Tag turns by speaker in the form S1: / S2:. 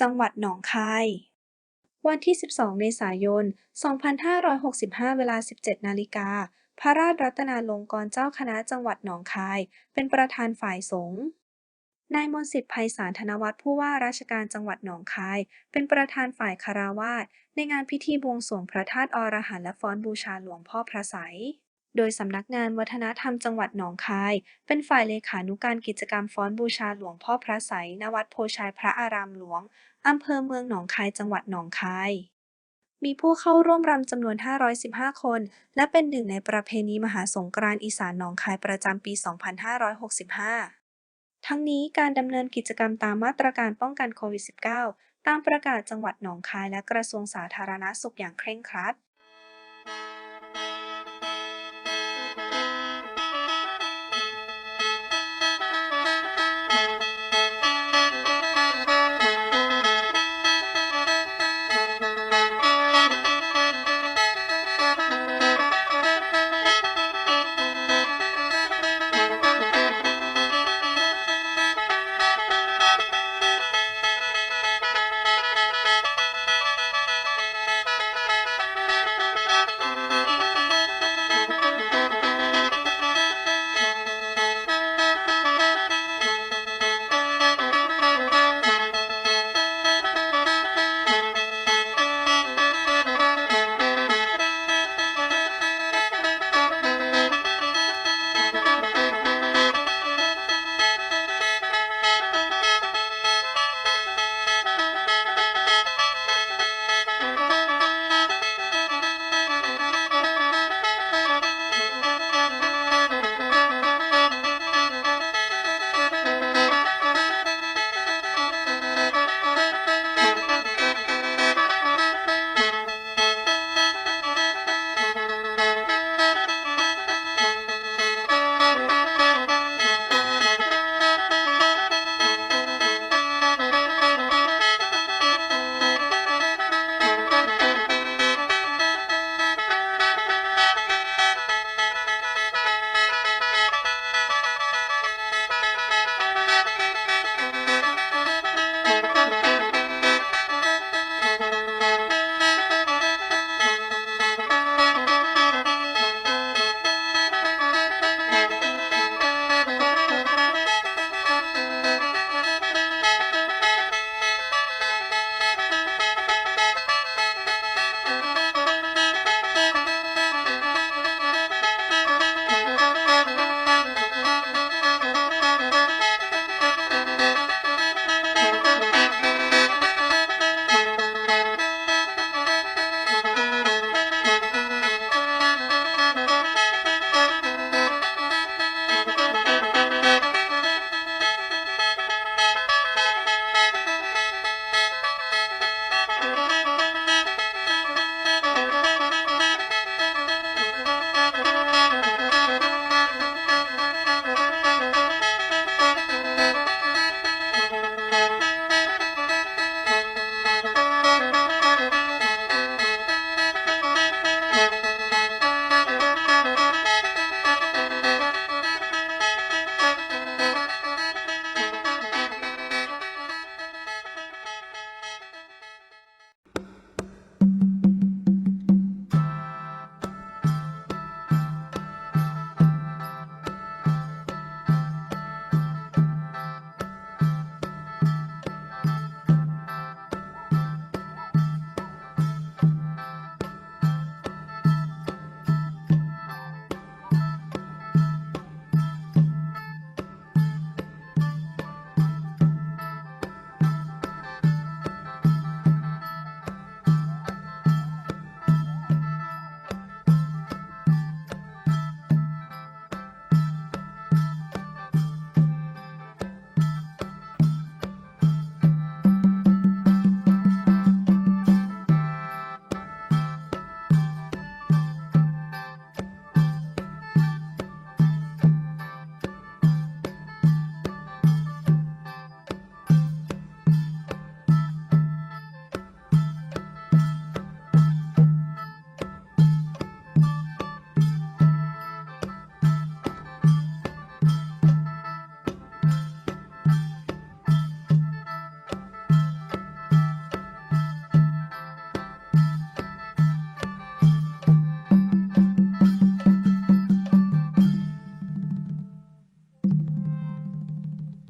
S1: จังหวัดหนองคาย วันที่ 12 เมษายน 2565 เวลา 17 นาฬิกา พระราชรัตนาลงกรเจ้าคณะจังหวัดหนองคาย เป็นประธานฝ่ายสงฆ์นายมนสิทธิ์ไพศาลธนวัฒน์ผู้ว่าราชการจังหวัดหนองคาย เป็นประธานฝ่ายคฤหัสถ์ในงานพิธีบวงสรวงพระธาตุอรหันต์และฟ้อนบูชาหลวงพ่อพระไสย โดยสำนักงานวัฒนธรรมจังหวัดหนองคาย เป็นฝ่ายเลขานุการกิจกรรมฟ้อนบูชาหลวงพ่อพระไสยณวัดโพชัยพระอารามหลวง อำเภอเมืองหนองคายจังหวัดหนองคาย มีผู้เข้าร่วมรำจำนวน 515 คน และเป็นหนึ่งในประเพณีมหาสงกรานต์อีสานหนองคายประจำปี 2565 ทั้งนี้การดำเนินกิจกรรมตามมาตรการป้องกันโควิด -19 ตามประกาศจังหวัดหนองคายและกระทรวงสาธารณสุขอย่างเคร่งครัด